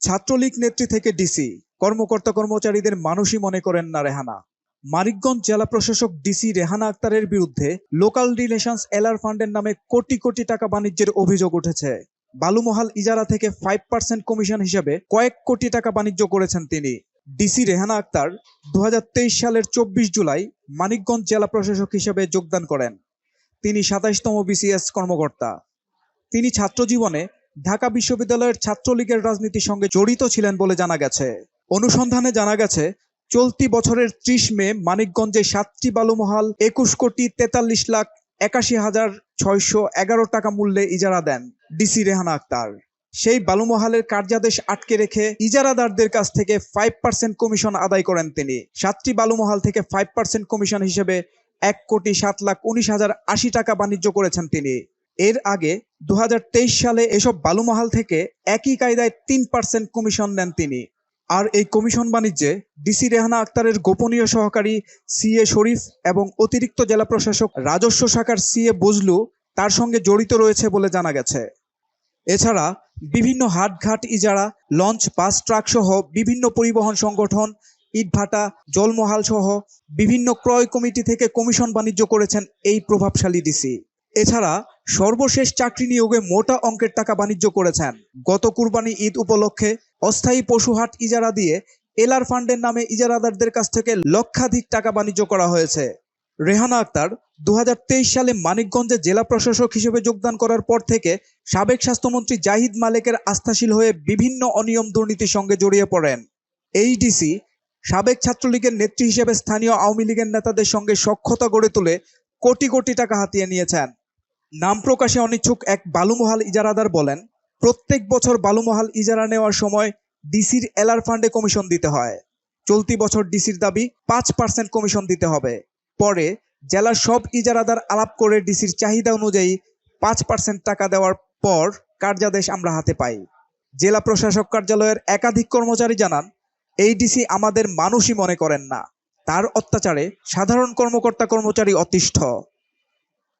ছাত্রলীগ নেত্রী থেকে ডিসি কর্মকর্তা কর্মচারীদের মানুষই মনে করেন না রেহানা। মানিকগঞ্জ জেলা প্রশাসক ডিসি রেহানা আক্তারের বিরুদ্ধে লোকাল রিলেশনস এলার ফান্ডের নামে কোটি কোটি টাকা বাণিজ্যের অভিযোগ উঠেছে। বালুমহাল ইজারা থেকে ফাইভ পার্সেন্ট কমিশন হিসেবে কয়েক কোটি টাকা বাণিজ্য করেছেন তিনি। ডিসি রেহানা আক্তার দু হাজার তেইশ সালের চব্বিশ জুলাই মানিকগঞ্জ জেলা প্রশাসক হিসেবে যোগদান করেন। তিনি সাতাইশতম বিসিএস কর্মকর্তা। তিনি ছাত্র জীবনে ঢাকা বিশ্ববিদ্যালয়ের ছাত্রলীগের রাজনীতির সঙ্গে জড়িত ছিলেন বলে জানা গেছে। অনুসন্ধানে জানা গেছে, চলতি বছরের ত্রিশ মে মানিকগঞ্জে সাতটি বালুমহাল, একুশ কোটি তেতাল্লিশ লাখ একাশি হাজার ছয়শো এগারো টাকা মূল্যে ইজারা দেন ডিসি রেহানা আক্তার। সেই বালুমহালের কার্যাদেশ আটকে রেখে ইজারাদারদের কাছ থেকে ফাইভ পার্সেন্ট কমিশন আদায় করেন তিনি। সাতটি বালুমহাল থেকে ফাইভ পার্সেন্ট কমিশন হিসেবে এক কোটি সাত লাখ উনিশ হাজার আশি টাকা বাণিজ্য করেছেন তিনি। এর আগে দু হাজার তেইশ সালে এসব বালুমহাল থেকে একই কায়দায় তিন পার্সেন্ট কমিশন নেন তিনি। আর এই কমিশন বাণিজ্যে ডিসি রেহানা আক্তারের গোপনীয় সহকারী সিএ শরীফ এবং অতিরিক্ত জেলা প্রশাসক রাজস্ব শাখার সিএ বজলু তার সঙ্গে জড়িত রয়েছে বলে জানা গেছে। এছাড়া বিভিন্ন হাটঘাট ইজারা, লঞ্চ, বাস ট্রাক সহ বিভিন্ন পরিবহন সংগঠন, ইটভাটা, জলমহাল সহ বিভিন্ন ক্রয় কমিটি থেকে কমিশন বাণিজ্য করেছেন এই প্রভাবশালী ডিসি। এছাড়া সর্বশেষ চাকরি নিয়োগে মোটা অঙ্কের টাকা বাণিজ্য করেছেন। গত কুরবানি ঈদ উপলক্ষে অস্থায়ী পশুহাট ইজারা দিয়ে এলআর ফান্ডের নামে ইজারাদারদের কাছ থেকে লক্ষাধিক টাকা বাণিজ্য করা হয়েছে। রেহানা আক্তার দু হাজার তেইশ সালে মানিকগঞ্জে জেলা প্রশাসক হিসেবে যোগদান করার পর থেকে সাবেক স্বাস্থ্যমন্ত্রী জাহিদ মালেকের আস্থাশীল হয়ে বিভিন্ন অনিয়ম দুর্নীতির সঙ্গে জড়িয়ে পড়েন। এই ডিসি সাবেক ছাত্রলীগের নেত্রী হিসেবে স্থানীয় আওয়ামী লীগের নেতাদের সঙ্গে সখ্যতা গড়ে তুলে কোটি কোটি টাকা হাতিয়ে নিয়েছেন। নাম প্রকাশে অনিচ্ছুক এক বালুমহাল ইজারাদার বলেন, প্রত্যেক বছর বালুমহাল ইজারা নেওয়ার সময় ডিসির এলআর ফান্ডে কমিশন দিতে হয়। চলতি বছর ডিসির দাবি পাঁচ পার্সেন্ট কমিশন দিতে হবে। পরে জেলার সব ইজারাদার আলাপ করে ডিসির চাহিদা অনুযায়ী পাঁচ পার্সেন্ট টাকা দেওয়ার পর কার্যাদেশ আমরা হাতে পাই। জেলা প্রশাসক কার্যালয়ের একাধিক কর্মচারী জানান, এই ডিসি আমাদের মানুষই মনে করেন না। তার অত্যাচারে সাধারণ কর্মকর্তা কর্মচারী অতিষ্ঠ।